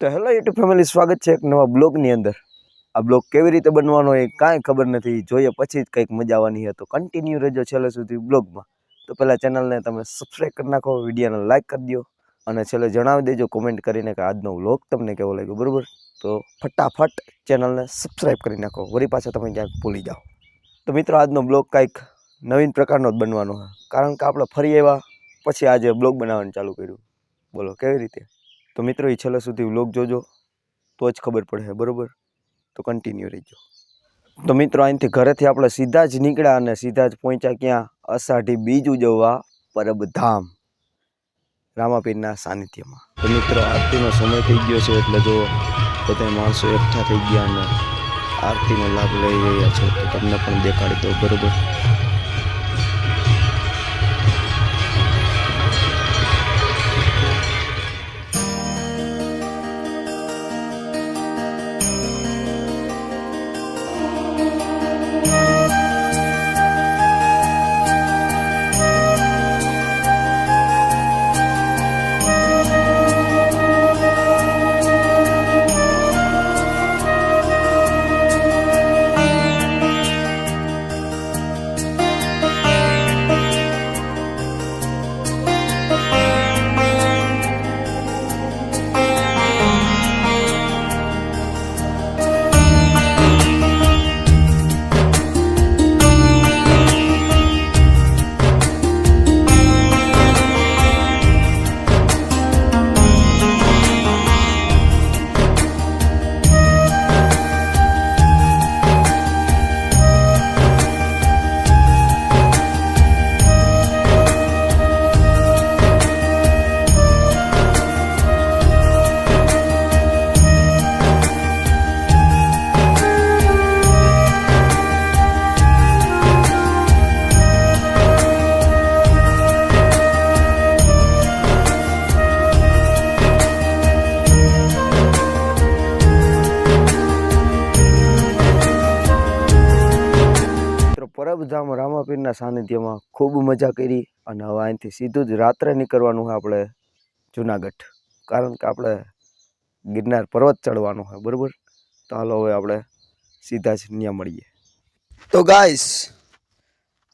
તો hello YouTube family સ્વાગત છે એક નવા બ્લોગની અંદર. આ બ્લોગ કેવી રીતે બનવાનો એ કાંઈ ખબર નથી. જોઈએ પછી જ કંઈક મજા આવવાની છે તો કન્ટિન્યુ રહેજો છેલ્લે સુધી બ્લોગમાં. તો પહેલાં ચેનલને તમે સબસ્ક્રાઈબ કરી નાખો વિડીયોને લાઇક કરી દો અને છેલ્લે જણાવી દેજો કોમેન્ટ કરીને કે આજનો બ્લોગ તમને કેવો લાગ્યો, બરાબર? તો ફટાફટ ચેનલને સબસ્ક્રાઈબ કરી નાખો. વળી પાછા તમે ક્યાંક ભૂલી જાઓ. તો મિત્રો, આજનો બ્લોગ કાંઈક નવીન પ્રકારનો જ બનવાનો છે કારણ કે આપણે ફરી એવા પછી આજે બ્લોગ બનાવવાનું ચાલુ કર્યું. બોલો, કેવી રીતે? તો મિત્રો એ છેલ્લે સુધી વ્લોગ જોજો. તો જ ખબર પડે, બરાબર? તો કન્ટિન્યુ રહીજો તો મિત્રો, અહીંથી ઘરેથી આપણે સીધા જ નીકળ્યા અને સીધા જ પહોંચ્યા ક્યાં? અષાઢી બીજ ઉજવવા પરબધામ, રામાપીરના સાનિધ્યમાં. તો મિત્રો, આરતીનો સમય થઈ ગયો છે એટલે જો બધા માણસો એકઠા થઈ ગયા અને આરતીનો લાભ લઈ રહ્યા છે, તો તમને પણ દેખાડી દો બરોબર? મિત્રો રામાપીરના સાનિધ્યમાં ખૂબ મજા કરી અને હવે અહીંથી સીધું જ રાત્રે નીકળવાનું છે આપણે જુનાગઢ. કારણ કે આપણે ગિરનાર પર્વત ચડવાનો છે બરાબર? તો હાલો હવે આપણે સીધા જ ત્યાં મળીએ. તો ગાઈસ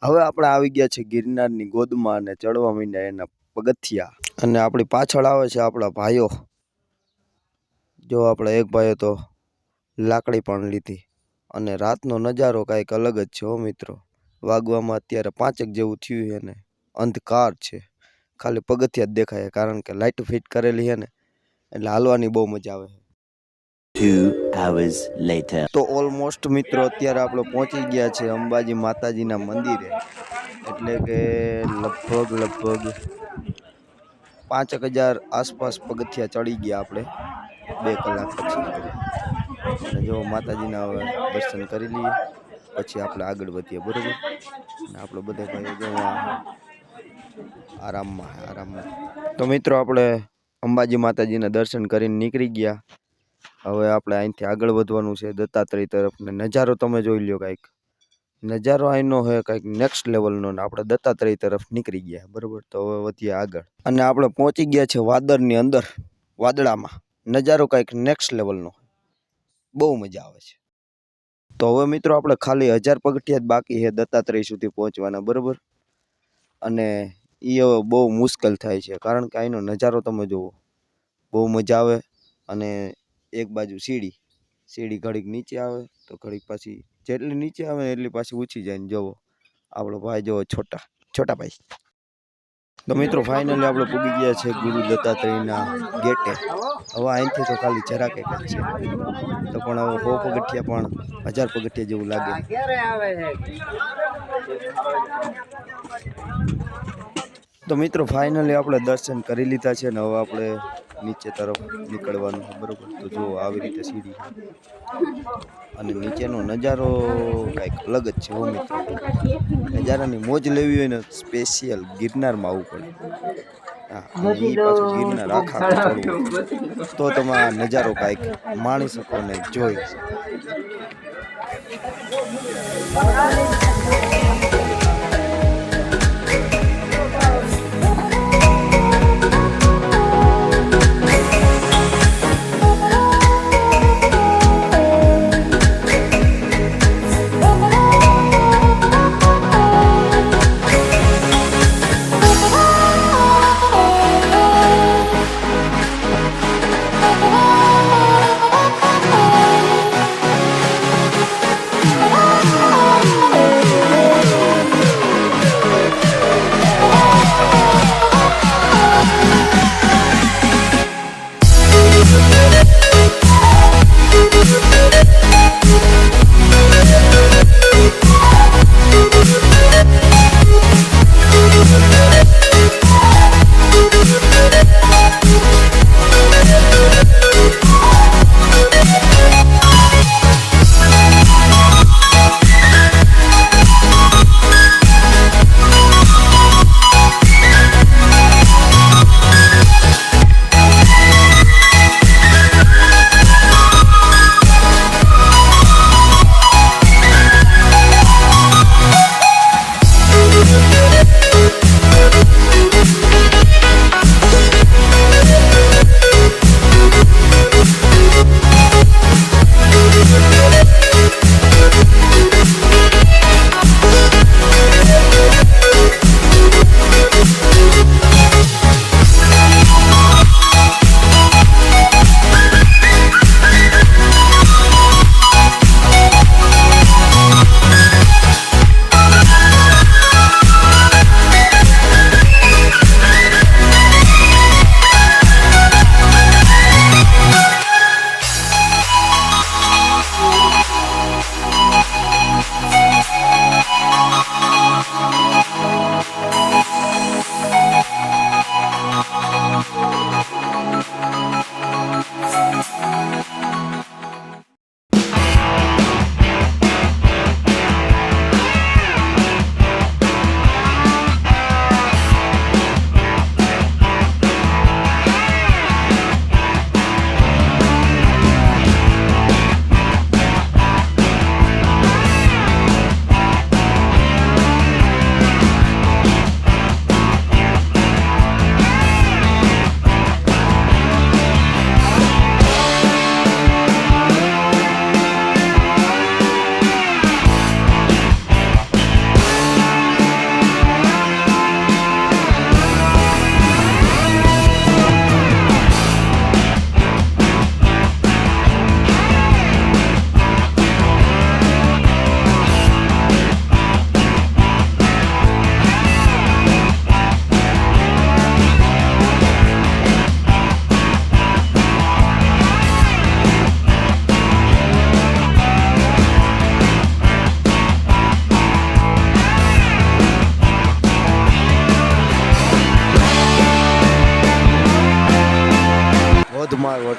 હવે આપણે આવી ગયા છે ગિરનારની ગોદમાં અને ચડવા માંડ્યા એના પગથિયા. અને આપણી પાછળ આવે છે આપણા ભાઈઓ. જો આપણે એક ભાઈએ તો લાકડી પણ લીધી. અને રાતનો નજારો કાંઈક અલગ જ છે મિત્રો. વાગવામાં અત્યારે પાંચેક જેવું થયું છે ને અંધકાર છે. ખાલી પગથિયા જ દેખાય છે કારણ કે લાઇટ ફિટ કરેલી છે ને એટલે હાલવાની બહુ મજા આવે છે. તો ઓલમોસ્ટ મિત્રો અત્યારે આપણે પહોંચી ગયા છે અંબાજી માતાજીના મંદિરે. એટલે કે લગભગ લગભગ પાંચેક હજાર આસપાસ પગથિયા ચડી ગયા આપણે બે કલાક પછી. અને જો માતાજીના હવે દર્શન કરી લઈએ. પછી આપણે આગળ વધીએ, બરોબર? અને આપણે બધા ભાઈઓ આરામમાં આરામમાં. તો મિત્રો આપણે અંબાજી માતાજીના દર્શન કરીને નીકળી ગયા. હવે આપણે અહીંથી આગળ વધવાનું છે દત્તાત્રેય તરફ ને નજારો તમે જોઈ લ્યો કાંઈક. નજારો અહીંનો હોય કાંઈક નેક્સ્ટ લેવલનો ને આપણે દત્તાત્રેય તરફ નીકળી ગયા, બરાબર? તો હવે વધીએ આગળ. અને આપણે પહોંચી ગયા છે વાદળની અંદર, વાદળામાં. નજારો કાંઈક નેક્સ્ટ લેવલનો બહુ મજા આવે છે. તો હવે મિત્રો આપણે ખાલી હજાર પગથિયા જ બાકી છે દત્તાત્રેય સુધી પહોંચવાના, બરાબર? અને એ હવે બહુ મુશ્કેલ થાય છે, કારણ કે અહીંનો નજારો તમે જુઓ. બહુ મજા આવે અને એક બાજુ સીડી સીડી ઘડીક નીચે આવે તો ઘડીક પાછી જેટલી નીચે આવે એટલી પાછી ઊંચી જાય ને જુઓ. આપણો ભાઈ જુઓ, છોટા છોટા ભાઈ. તો મિત્રો ફાઇનલી આપણે પૂગી ગયા છે ગુરુ દત્તાત્રેયના ગેટે. હવે અહીંથી તો ખાલી જરાક એક છે. તો પણ હવે સો પગથિયા પણ હજાર પગથિયા જેવું લાગે. તો મિત્રો ફાઇનલી આપણે દર્શન કરી લીધા છે ને હવે આપણે નીચે તરફ નીકળવાનું બરોબર? તો જો આવી રીતે સીડી. અને નીચેનો નજારો કંઈક અલગ જ છે હો મિત્રો. નજારાની મોજ લેવી હોય ને સ્પેશિયલ ગિરનારમાં આવવું પડે. હા એ પાછું ગિરનાર આખા. તો તમે આ નજારો કાંઈક માણી શકો ને જોઈ શકો.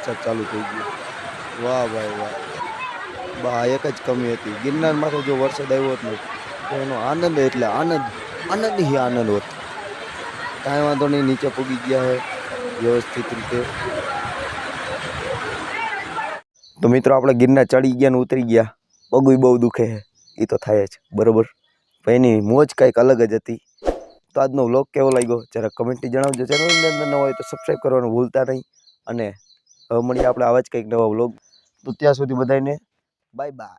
વરસાદ ચાલુ થઈ ગયો. વાહ ભાઈ વાહ. બા, એક જ કમી હતી. ગિરનારમાંથી જો વરસાદ આવ્યો હોત ને, તો એનો આનંદ એટલે આનંદ આનંદ હી આનંદ હોત. કાંઈ વાંધો નહીં, નીચે પૂગી ગયા છે વ્યવસ્થિત રીતે. તો મિત્રો, આપણે ગિરનાર ચડી ગયા ને ઉતરી ગયા. પગુય બહુ દુખે છે એ તો થાય જ, બરોબર? પણ એની મોજ કંઈક અલગ જ હતી. તો આજનો વ્લોગ કેવો લાગ્યો? જરા કમેન્ટથી જણાવજો. ચેનલની અંદર ન હોય તો સબસ્ક્રાઈબ કરવાનું ભૂલતા નહીં. અને હવે મળીએ આપણે આવા જ કંઈક નવા વ્લોગ તો ત્યાં સુધી બધાને બાય બાય